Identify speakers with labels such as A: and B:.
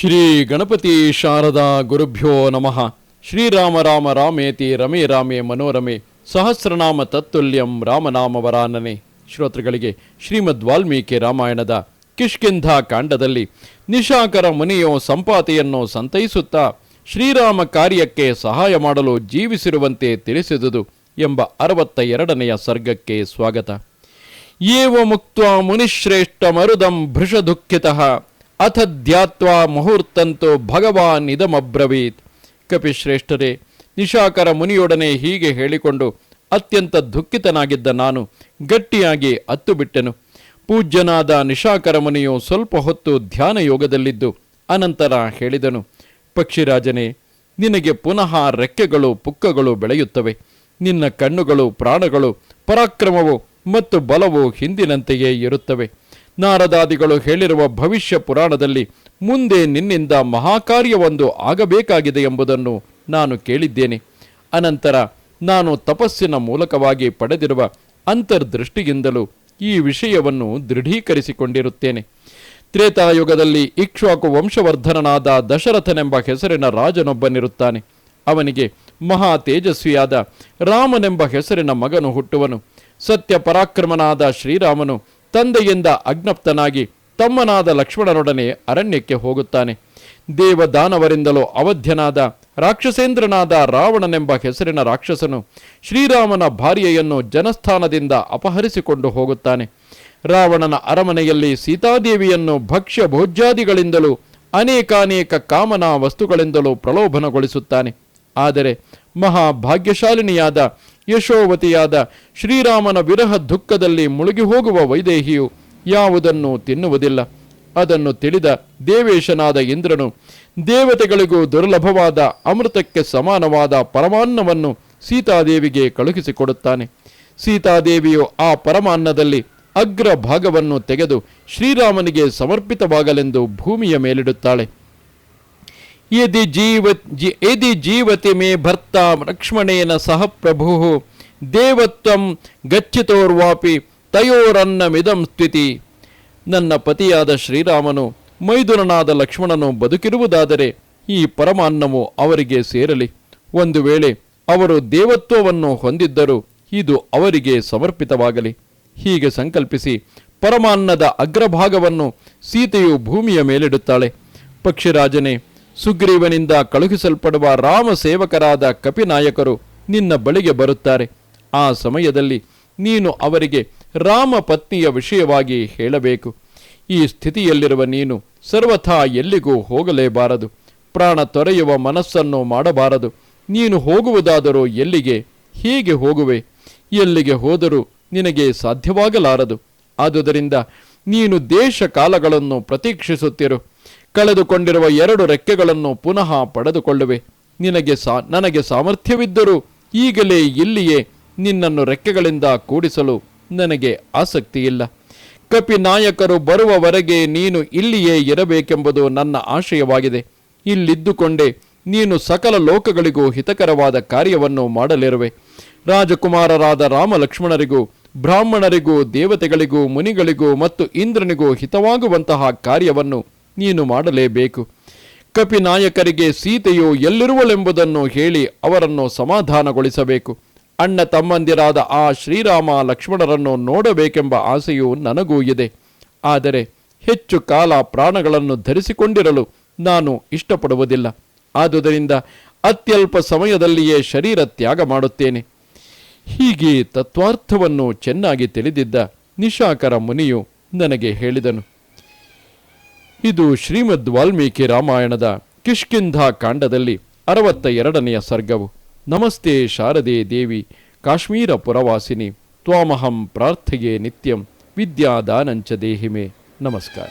A: ಶ್ರೀ ಗಣಪತಿ ಶಾರದಾ ಗುರುಭ್ಯೋ ನಮಃ. ಶ್ರೀರಾಮ ರಾಮ ರಾಮೇತಿ ರಮೇ ರಾಮೇ ಮನೋರಮೆ. ಸಹಸ್ರನಾಮ ತತ್ತುಲ್ಯಂ ರಾಮನಾಮವರಾನನೆ. ಶ್ರೋತೃಗಳಿಗೆ ಶ್ರೀಮದ್ ವಾಲ್ಮೀಕಿ ರಾಮಾಯಣದ ಕಿಷ್ಕಿಂಧ ಕಾಂಡದಲ್ಲಿ ನಿಶಾಕರ ಮುನಿಯೋ ಸಂಪಾತಿಯನ್ನು ಸಂತೈಸುತ್ತಾ ಶ್ರೀರಾಮ ಕಾರ್ಯಕ್ಕೆ ಸಹಾಯ ಮಾಡಲು ಜೀವಿಸಿರುವಂತೆ ತಿಳಿಸಿದುದು ಎಂಬ ಅರವತ್ತ ಎರಡನೆಯ ಸರ್ಗಕ್ಕೆ ಸ್ವಾಗತ. ಏವ ಮುಕ್ತ ಮುನಿಶ್ರೇಷ್ಠ ಮರುದಂ ಭೃಷ ದುಃಖಿತಃ ಅಥ ಧ್ಯಾತ್ವಾ ಮುಹೂರ್ತಂತೋ ಭಗವಾನ್ ಇದಮಬ್ರವೀತ್. ಕಪಿಶ್ರೇಷ್ಠರೇ, ನಿಶಾಕರ ಮುನಿಯೊಡನೆ ಹೀಗೆ ಹೇಳಿಕೊಂಡು ಅತ್ಯಂತ ದುಃಖಿತನಾಗಿದ್ದ ನಾನು ಗಟ್ಟಿಯಾಗಿ ಅತ್ತು ಬಿಟ್ಟೆನು ಪೂಜ್ಯನಾದ ನಿಶಾಕರ ಮುನಿಯು ಸ್ವಲ್ಪ ಹೊತ್ತು ಧ್ಯಾನ ಯೋಗದಲ್ಲಿದ್ದು ಅನಂತರ ಹೇಳಿದನು, ಪಕ್ಷಿರಾಜನೇ, ನಿನಗೆ ಪುನಃ ರೆಕ್ಕೆಗಳು ಪುಕ್ಕಗಳು ಬೆಳೆಯುತ್ತವೆ. ನಿನ್ನ ಕಣ್ಣುಗಳು ಪ್ರಾಣಗಳು ಪರಾಕ್ರಮವು ಮತ್ತು ಬಲವು ಹಿಂದಿನಂತೆಯೇ ಇರುತ್ತವೆ. ನಾರದಾದಿಗಳು ಹೇಳಿರುವ ಭವಿಷ್ಯ ಪುರಾಣದಲ್ಲಿ ಮುಂದೆ ನಿನ್ನಿಂದ ಮಹಾಕಾರ್ಯವೊಂದು ಆಗಬೇಕಾಗಿದೆ ಎಂಬುದನ್ನು ನಾನು ಕೇಳಿದ್ದೇನೆ. ಅನಂತರ ನಾನು ತಪಸ್ಸಿನ ಮೂಲಕವಾಗಿ ಪಡೆದಿರುವ ಅಂತರ್ದೃಷ್ಟಿಯಿಂದಲೂ ಈ ವಿಷಯವನ್ನು ದೃಢೀಕರಿಸಿಕೊಂಡಿರುತ್ತೇನೆ. ತ್ರೇತಾಯುಗದಲ್ಲಿ ಇಕ್ಷ್ವಾಕು ವಂಶವರ್ಧನನಾದ ದಶರಥನೆಂಬ ಹೆಸರಿನ ರಾಜನೊಬ್ಬನಿರುತ್ತಾನೆ. ಅವನಿಗೆ ಮಹಾ ತೇಜಸ್ವಿಯಾದ ರಾಮನೆಂಬ ಹೆಸರಿನ ಮಗನು ಹುಟ್ಟುವನು. ಸತ್ಯ ಪರಾಕ್ರಮನಾದ ಶ್ರೀರಾಮನು ತಂದೆಯಿಂದ ಅಜ್ಞಪ್ತನಾಗಿ ತಮ್ಮನಾದ ಲಕ್ಷ್ಮಣನೊಡನೆ ಅರಣ್ಯಕ್ಕೆ ಹೋಗುತ್ತಾನೆ. ದೇವದಾನವರಿಂದಲೂ ಅವಧ್ಯನಾದ ರಾಕ್ಷಸೇಂದ್ರನಾದ ರಾವಣನೆಂಬ ಹೆಸರಿನ ರಾಕ್ಷಸನು ಶ್ರೀರಾಮನ ಭಾರ್ಯೆಯನ್ನು ಜನಸ್ಥಾನದಿಂದ ಅಪಹರಿಸಿಕೊಂಡು ಹೋಗುತ್ತಾನೆ. ರಾವಣನ ಅರಮನೆಯಲ್ಲಿ ಸೀತಾದೇವಿಯನ್ನು ಭಕ್ಷ್ಯ ಭೋಜ್ಯಾದಿಗಳಿಂದಲೂ ಅನೇಕಾನೇಕ ಕಾಮನಾ ವಸ್ತುಗಳಿಂದಲೂ ಪ್ರಲೋಭನಗೊಳಿಸುತ್ತಾನೆ. ಆದರೆ ಮಹಾಭಾಗ್ಯಶಾಲಿನಿಯಾದ ಯಶೋವತಿಯಾದ ಶ್ರೀರಾಮನ ವಿರಹ ದುಃಖದಲ್ಲಿ ಮುಳುಗಿ ಹೋಗುವ ವೈದೇಹಿಯು ಯಾವುದನ್ನು ತಿನ್ನುವುದಿಲ್ಲ. ಅದನ್ನು ತಿಳಿದ ದೇವೇಶನಾದ ಇಂದ್ರನು, ದೇವತೆಗಳಿಗೂ ದುರ್ಲಭವಾದ ಅಮೃತಕ್ಕೆ ಸಮಾನವಾದ ಪರಮಾನ್ನವನ್ನು ಸೀತಾದೇವಿಗೆ ಕಳುಹಿಸಿಕೊಡುತ್ತಾನೆ. ಸೀತಾದೇವಿಯು ಆ ಪರಮಾನ್ನದಲ್ಲಿ ಅಗ್ರ ಭಾಗವನ್ನು ತೆಗೆದು ಶ್ರೀರಾಮನಿಗೆ ಸಮರ್ಪಿತವಾಗಲೆಂದು ಭೂಮಿಯ ಮೇಲಿಡುತ್ತಾಳೆ. ಯದಿ ಜೀವ ಯದಿ ಜೀವತಿ ಮೇ ಭರ್ತ ಲಕ್ಷ್ಮಣೇನ ಸಹ ಪ್ರಭು ದೇವತ್ವಂ ಗಚ್ಚಿತೋರ್ವಾಪಿ ತಯೋರನ್ನಮಿದಂ ಸ್ಥಿತಿ. ನನ್ನ ಪತಿಯಾದ ಶ್ರೀರಾಮನು, ಮೈದುನನಾದ ಲಕ್ಷ್ಮಣನು ಬದುಕಿರುವುದಾದರೆ ಈ ಪರಮಾನ್ನವು ಅವರಿಗೆ ಸೇರಲಿ. ಒಂದು ವೇಳೆ ಅವರು ದೇವತ್ವವನ್ನು ಹೊಂದಿದ್ದರೂ ಇದು ಅವರಿಗೆ ಸಮರ್ಪಿತವಾಗಲಿ. ಹೀಗೆ ಸಂಕಲ್ಪಿಸಿ ಪರಮಾನ್ನದ ಅಗ್ರಭಾಗವನ್ನು ಸೀತೆಯು ಭೂಮಿಯ ಮೇಲಿಡುತ್ತಾಳೆ. ಪಕ್ಷಿರಾಜನೇ ಸುಗ್ರೀವನಿಂದ ಕಳುಹಿಸಲ್ಪಡುವ ರಾಮ ಸೇವಕರಾದ ಕಪಿನಾಯಕರು ನಿನ್ನ ಬಳಿಗೆ ಬರುತ್ತಾರೆ. ಆ ಸಮಯದಲ್ಲಿ ನೀನು ಅವರಿಗೆ ರಾಮ ಪತ್ನಿಯ ವಿಷಯವಾಗಿ ಹೇಳಬೇಕು. ಈ ಸ್ಥಿತಿಯಲ್ಲಿರುವ ನೀನು ಸರ್ವಥಾ ಎಲ್ಲಿಗೂ ಹೋಗಲೇಬಾರದು. ಪ್ರಾಣ ತೊರೆಯುವ ಮನಸ್ಸನ್ನು ಮಾಡಬಾರದು. ನೀನು ಹೋಗುವುದಾದರೂ ಎಲ್ಲಿಗೆ, ಹೀಗೆ ಹೋಗುವೆ. ಎಲ್ಲಿಗೆ ಹೋದರೂ ನಿನಗೆ ಸಾಧ್ಯವಾಗಲಾರದು. ಆದುದರಿಂದ ನೀನು ದೇಶ ಕಾಲಗಳನ್ನು ಪ್ರತೀಕ್ಷಿಸುತ್ತಿರು. ಕಳೆದುಕೊಂಡಿರುವ ಎರಡು ರೆಕ್ಕೆಗಳನ್ನು ಪುನಃ ಪಡೆದುಕೊಳ್ಳುವೆ. ನಿನಗೆ ಸಾ, ನನಗೆ ಸಾಮರ್ಥ್ಯವಿದ್ದರೂ ಈಗಲೇ ಇಲ್ಲಿಯೇ ನಿನ್ನನ್ನು ರೆಕ್ಕೆಗಳಿಂದ ಕೂಡಿಸಲು ನನಗೆ ಆಸಕ್ತಿಯಿಲ್ಲ. ಕಪಿ ನಾಯಕರು ಬರುವವರೆಗೆ ನೀನು ಇಲ್ಲಿಯೇ ಇರಬೇಕೆಂಬುದು ನನ್ನ ಆಶಯವಾಗಿದೆ. ಇಲ್ಲಿದ್ದುಕೊಂಡೇ ನೀನು ಸಕಲ ಲೋಕಗಳಿಗೂ ಹಿತಕರವಾದ ಕಾರ್ಯವನ್ನು ಮಾಡಲಿರುವೆ. ರಾಜಕುಮಾರರಾದ ರಾಮ ಲಕ್ಷ್ಮಣರಿಗೂ ಬ್ರಾಹ್ಮಣರಿಗೂ, ದೇವತೆಗಳಿಗೂ, ಮುನಿಗಳಿಗೂ ಮತ್ತು ಇಂದ್ರನಿಗೂ ಹಿತವಾಗುವಂತಹ ಕಾರ್ಯವನ್ನು ನೀನು ಮಾಡಲೇಬೇಕು. ಕಪಿ ನಾಯಕರಿಗೆ ಸೀತೆಯು ಎಲ್ಲಿರುವಳೆಂಬುದನ್ನು ಹೇಳಿ ಅವರನ್ನು ಸಮಾಧಾನಗೊಳಿಸಬೇಕು. ಅಣ್ಣ ತಮ್ಮಂದಿರಾದ ಆ ಶ್ರೀರಾಮ ಲಕ್ಷ್ಮಣರನ್ನು ನೋಡಬೇಕೆಂಬ ಆಸೆಯು ನನಗೂ ಇದೆ. ಆದರೆ ಹೆಚ್ಚು ಕಾಲ ಪ್ರಾಣಗಳನ್ನು ಧರಿಸಿಕೊಂಡಿರಲು ನಾನು ಇಷ್ಟಪಡುವುದಿಲ್ಲ. ಆದುದರಿಂದ ಅತ್ಯಲ್ಪ ಸಮಯದಲ್ಲಿಯೇ ಶರೀರ ತ್ಯಾಗ ಮಾಡುತ್ತೇನೆ. ಹೀಗೆ ತತ್ವಾರ್ಥವನ್ನು ಚೆನ್ನಾಗಿ ತಿಳಿದಿದ್ದ ನಿಶಾಕರ ಮುನಿಯು ನನಗೆ ಹೇಳಿದನು. ಇದು ಶ್ರೀಮದ್ ವಾಲ್ಮೀಕಿ ರಾಮಾಯಣದ ಕಿಷ್ಕಿಂಧ ಕಾಂಡದಲ್ಲಿ ಅರವತ್ತ ಎರಡನೆಯ ಸರ್ಗವು. ನಮಸ್ತೆ ಶಾರದೆ ದೇವಿ, ಕಾಶ್ಮೀರ ಪುರವಾಸಿನಿ, ತ್ವಾಮಹಂ ಪ್ರಾರ್ಥೆಯೇ ನಿತ್ಯಂ, ವಿದ್ಯಾದಾನಂಚ ದೇಹಿಮೆ. ನಮಸ್ಕಾರ.